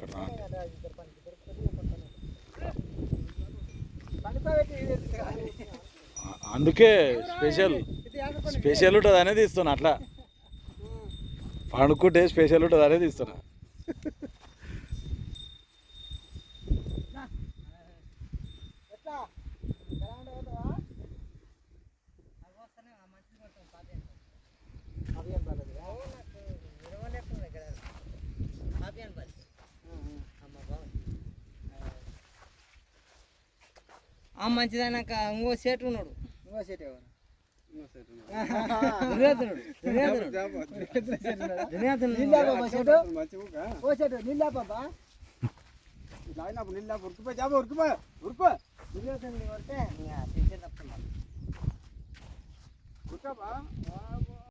ఇక్కడ అందుకే special special ఉంటుంది అనేది ఇస్తున్నా అట్లా. పండుకుంటే స్పెషల్ ఉంటుంది అనేది ఇస్తున్నా ఆ మంచిదైనాక ఇంకో సేటు ఉన్నాడు. ఇంకో సీట్ ఎవరు? దుర్యోధనుడు